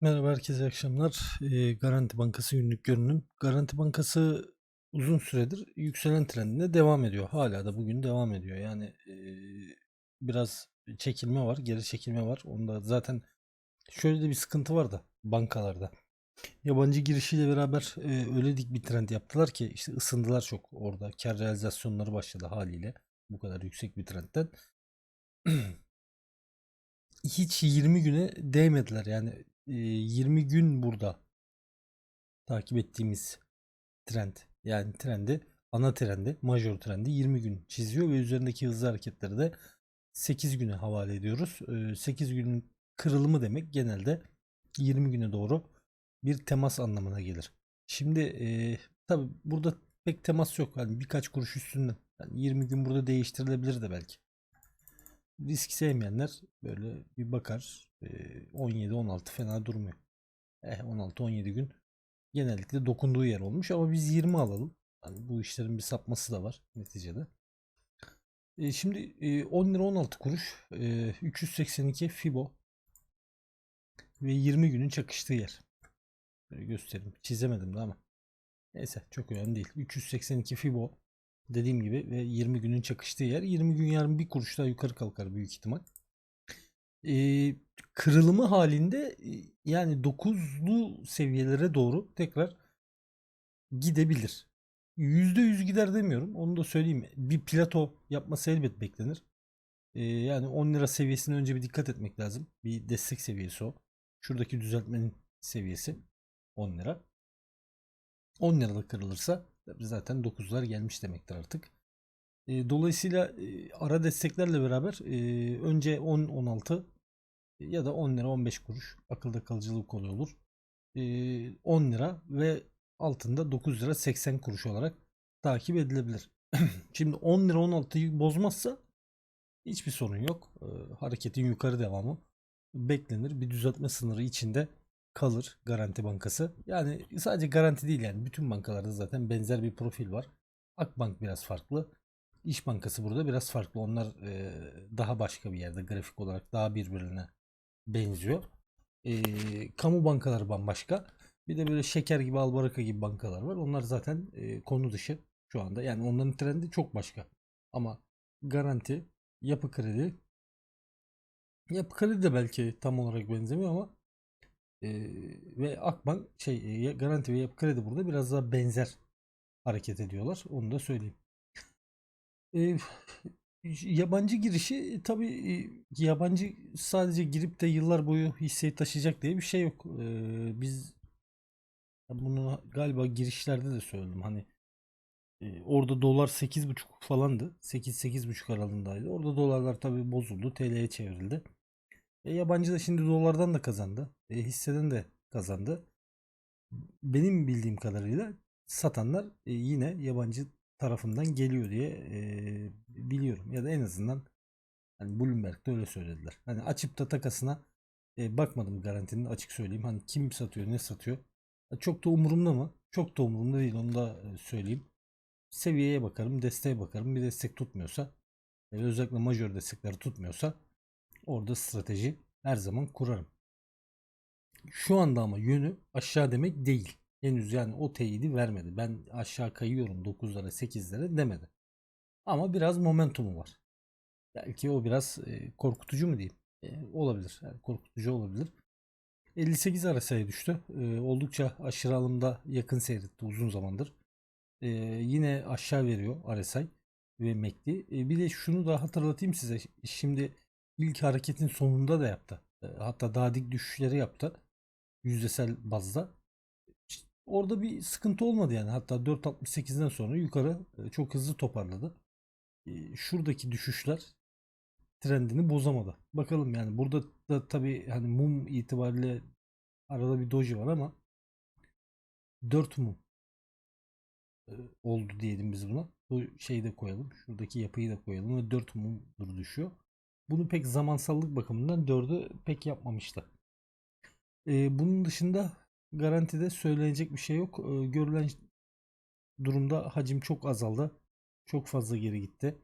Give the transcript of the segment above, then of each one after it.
Merhaba herkese akşamlar. Eee, Garanti Bankası günlük görünüm. Garanti Bankası uzun süredir yükselen trendine devam ediyor. Hala da bugün devam ediyor. Yani eee, biraz çekilme var, geri çekilme var. Onda zaten şöyle de bir sıkıntı var da bankalarda. Yabancı girişiyle beraber eee, öyle dik bir trend yaptılar ki işte ısındılar çok orada. Kar realizasyonları başladı haliyle. Bu kadar yüksek bir trendten. Hiç 20 güne değmediler. Yani 20 gün burada takip ettiğimiz trend. Yani trendi, ana trendi, major trendi 20 gün çiziyor ve üzerindeki hızlı hareketleri de 8 güne havale ediyoruz. Ee, 8 günün kırılımı demek genelde 20 güne doğru bir temas anlamına gelir. Şimdi e, tabi burada pek temas yok. Yani birkaç kuruş üstünden. Yani 20 gün burada değiştirilebilir de belki. Risk sevmeyenler böyle bir bakar. E, 17-16 fena durmuyor. Eh 16-17 gün genellikle dokunduğu yer olmuş ama biz 20 alalım. Hani bu işlerin bir sapması da var neticede. Şimdi e, 10 lira 16 kuruş e, 382 Fibo ve 20 günün çakıştığı yer. Böyle göstereyim. Çizemedim de ama. Neyse çok önemli değil. 382 Fibo dediğim gibi ve 20 günün çakıştığı yer. 20 gün yarın bir kuruş daha yukarı kalkar büyük ihtimal. Ee, kırılımı halinde e, yani 9'lu seviyelere doğru tekrar gidebilir. %100 gider demiyorum. Onu da söyleyeyim. Bir plato yapması elbet beklenir. Ee, yani 10 lira seviyesine önce bir dikkat etmek lazım. Bir destek seviyesi o. Şuradaki düzeltmenin seviyesi 10 lira. 10 lirada kırılırsa zaten 9'lar gelmiş demektir artık. E, dolayısıyla e, ara desteklerle beraber e, önce 10-16 ya da 10 lira 15 kuruş akılda kalıcılık oluyor olur. E, 10 lira ve altında 9 lira 80 kuruş olarak takip edilebilir. Şimdi 10 lira 16'yı bozmazsa hiçbir sorun yok. E, hareketin yukarı devamı beklenir. Bir düzeltme sınırı içinde kalır Garanti Bankası. Yani sadece garanti değil yani bütün bankalarda zaten benzer bir profil var. Akbank biraz farklı. İş Bankası burada biraz farklı. Onlar e, daha başka bir yerde grafik olarak daha birbirine benziyor. E, kamu bankaları bambaşka. Bir de böyle şeker gibi albaraka gibi bankalar var. Onlar zaten e, konu dışı şu anda. Yani onların trendi çok başka. Ama garanti, yapı kredi yapı kredi de belki tam olarak benzemiyor ama e, ve Akbank şey e, garanti ve yapı kredi burada biraz daha benzer hareket ediyorlar. Onu da söyleyeyim. E, yabancı girişi tabi yabancı sadece girip de yıllar boyu hisseyi taşıyacak diye bir şey yok. E, biz bunu galiba girişlerde de söyledim. Hani e, orada dolar 8.5 falandı. 8-8.5 aralığındaydı. Orada dolarlar tabi bozuldu. TL'ye çevrildi. E, yabancı da şimdi dolardan da kazandı. E, hisseden de kazandı. Benim bildiğim kadarıyla satanlar e, yine yabancı tarafından geliyor diye e, biliyorum. Ya da en azından hani Bloomberg'de öyle söylediler. Hani açıp da takasına e, bakmadım garantinin açık söyleyeyim. Hani kim satıyor ne satıyor. Çok da umurumda mı? Çok da umurumda değil onu da e, söyleyeyim. Seviyeye bakarım, desteğe bakarım. Bir destek tutmuyorsa e, özellikle majör destekleri tutmuyorsa orada strateji her zaman kurarım. Şu anda ama yönü aşağı demek değil. Henüz yani o teyidi vermedi. Ben aşağı kayıyorum 9'lara 8'lere demedi. Ama biraz momentumu var. Belki o biraz e, korkutucu mu diyeyim? E, olabilir. Yani korkutucu olabilir. 58 arasaya düştü. E, oldukça aşırı alımda yakın seyretti uzun zamandır. Yine aşağı veriyor RSI ve MACD. Bir de şunu da hatırlatayım size. Şimdi ilk hareketin sonunda da yaptı. Hatta daha dik düşüşleri yaptı. Yüzdesel bazda. İşte orada bir sıkıntı olmadı yani. Hatta 4.68'den sonra yukarı çok hızlı toparladı. Şuradaki düşüşler trendini bozamadı. Bakalım yani burada da tabi hani mum itibariyle arada bir doji var ama 4 mum oldu diyelim biz buna. Bu şeyi de koyalım. Şuradaki yapıyı da koyalım ve 4 mumdur düşüyor. Bunu pek zamansallık bakımından 4'ü pek yapmamıştı. Ee, bunun dışında garantide söylenecek bir şey yok. Ee, görülen durumda hacim çok azaldı. Çok fazla geri gitti.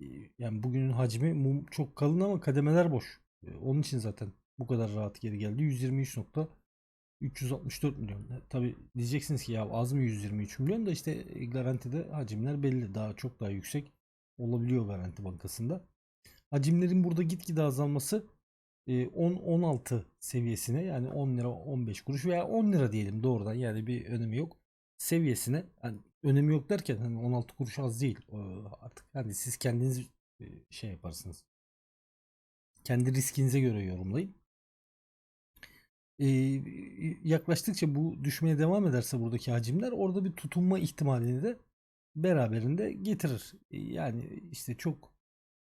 Ee, yani bugünün hacmi mum çok kalın ama kademeler boş. Ee, onun için zaten bu kadar rahat geri geldi. 123.364 milyon. E, Tabi diyeceksiniz ki ya az mı 123 milyon da işte e, garantide hacimler belli. Daha çok daha yüksek olabiliyor Garanti Bankası'nda. Hacimlerin burada gitgide azalması e, 10-16 seviyesine yani 10 lira 15 kuruş veya 10 lira diyelim doğrudan yani bir önemi yok seviyesine. Yani önemi yok derken hani 16 kuruş az değil artık hani siz kendiniz e, şey yaparsınız. Kendi riskinize göre yorumlayın. Ee, yaklaştıkça bu düşmeye devam ederse buradaki hacimler orada bir tutunma ihtimalini de beraberinde getirir. Yani işte çok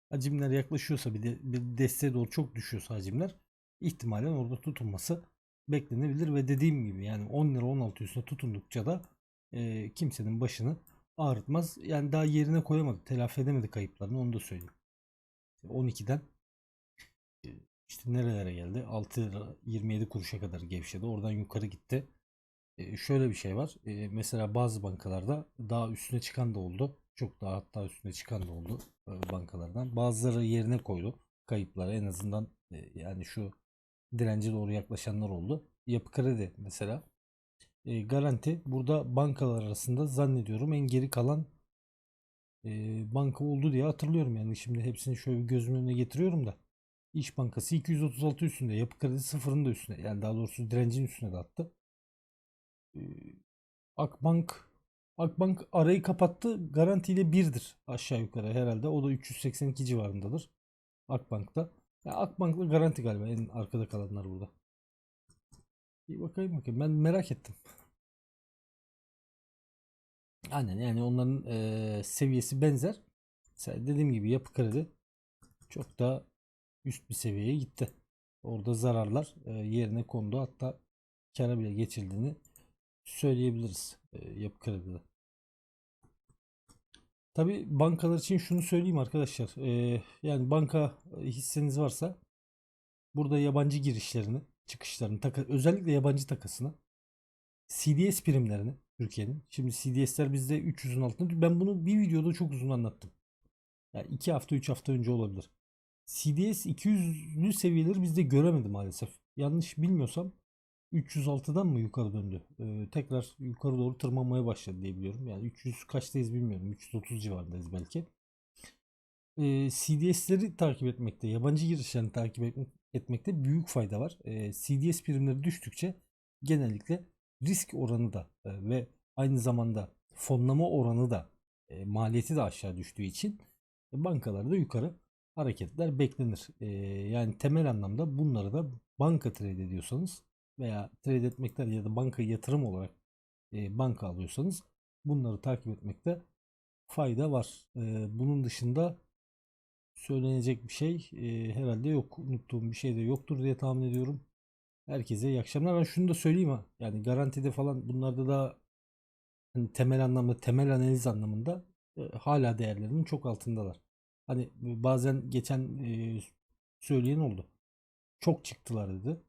hacimler yaklaşıyorsa bir, de, bir desteğe doğru çok düşüyorsa hacimler ihtimalen orada tutunması beklenebilir ve dediğim gibi yani 10 lira 16 üstüne tutundukça da e, kimsenin başını ağrıtmaz. Yani daha yerine koyamadı. Telafi edemedi kayıplarını onu da söyleyeyim. 12'den e, işte nerelere geldi? 6 lira 27 kuruşa kadar gevşedi. Oradan yukarı gitti. E, şöyle bir şey var. E, mesela bazı bankalarda daha üstüne çıkan da oldu. Çok daha hatta üstüne çıkan da oldu e, bankalardan. Bazıları yerine koydu. Kayıpları en azından e, yani şu dirence doğru yaklaşanlar oldu. Yapı kredi mesela e, garanti burada bankalar arasında zannediyorum en geri kalan banka oldu diye hatırlıyorum yani şimdi hepsini şöyle bir gözümün önüne getiriyorum da İş Bankası 236 üstünde yapı kredi sıfırın da üstünde yani daha doğrusu direncin üstüne de attı. Akbank Akbank arayı kapattı garantiyle birdir aşağı yukarı herhalde o da 382 civarındadır Akbank'ta. Ya Akbank'la garanti galiba en arkada kalanlar burada. Bir bakayım bakayım. Ben merak ettim. Aynen yani onların eee, seviyesi benzer. Mesela dediğim gibi yapı kredi çok daha üst bir seviyeye gitti. Orada zararlar eee, yerine kondu. Hatta kâra bile geçildiğini söyleyebiliriz eee, yapı kredide. Tabi bankalar için şunu söyleyeyim arkadaşlar. Eee, yani banka hisseniz varsa burada yabancı girişlerini, çıkışlarını, taka, özellikle yabancı takasını, CDS primlerini Türkiye'nin. Şimdi CDS'ler bizde 300'ün altında. Ben bunu bir videoda çok uzun anlattım. Yani 2 hafta 3 hafta önce olabilir. CDS 200'lü seviyeleri bizde göremedi maalesef. Yanlış bilmiyorsam 306'dan mı yukarı döndü? Ee, tekrar yukarı doğru tırmanmaya başladı diye biliyorum. Yani 300 kaçtayız bilmiyorum. 330 civarındayız belki. Ee, CDS'leri takip etmekte, yabancı girişlerini takip etmek, etmekte büyük fayda var. Ee, CDS primleri düştükçe genellikle risk oranı da e, ve aynı zamanda fonlama oranı da e, maliyeti de aşağı düştüğü için e, bankalarda yukarı hareketler beklenir. E, yani temel anlamda bunları da banka trade ediyorsanız veya trade etmekten ya da banka yatırım olarak e, banka alıyorsanız bunları takip etmekte fayda var. E, bunun dışında söylenecek bir şey e, herhalde yok. Unuttuğum bir şey de yoktur diye tahmin ediyorum. Herkese iyi akşamlar. Ben şunu da söyleyeyim ha. Yani garantide falan bunlarda da hani temel anlamda, temel analiz anlamında e, hala değerlerinin çok altındalar. Hani bazen geçen e, söyleyen oldu. Çok çıktılar dedi.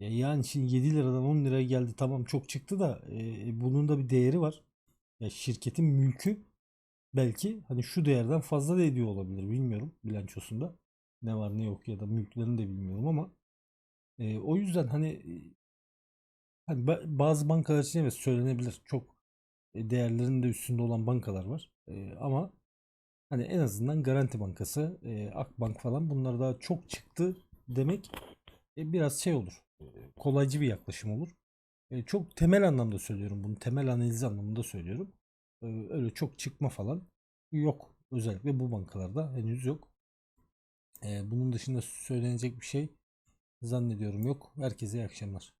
Ya yani şimdi 7 liradan 10 liraya geldi tamam çok çıktı da e, bunun da bir değeri var. Ya şirketin mülkü belki hani şu değerden fazla da ediyor olabilir bilmiyorum bilançosunda. Ne var ne yok ya da mülklerini de bilmiyorum ama e, o yüzden hani e, hani ba- bazı bankalar için evet söylenebilir. Çok e, değerlerinin de üstünde olan bankalar var. E, ama hani en azından Garanti Bankası, e, Akbank falan bunlar daha çok çıktı demek e, biraz şey olur. Kolaycı bir yaklaşım olur. E, çok temel anlamda söylüyorum bunu. Temel analiz anlamında söylüyorum. E, öyle çok çıkma falan yok. Özellikle bu bankalarda henüz yok. E, bunun dışında söylenecek bir şey zannediyorum yok. Herkese iyi akşamlar.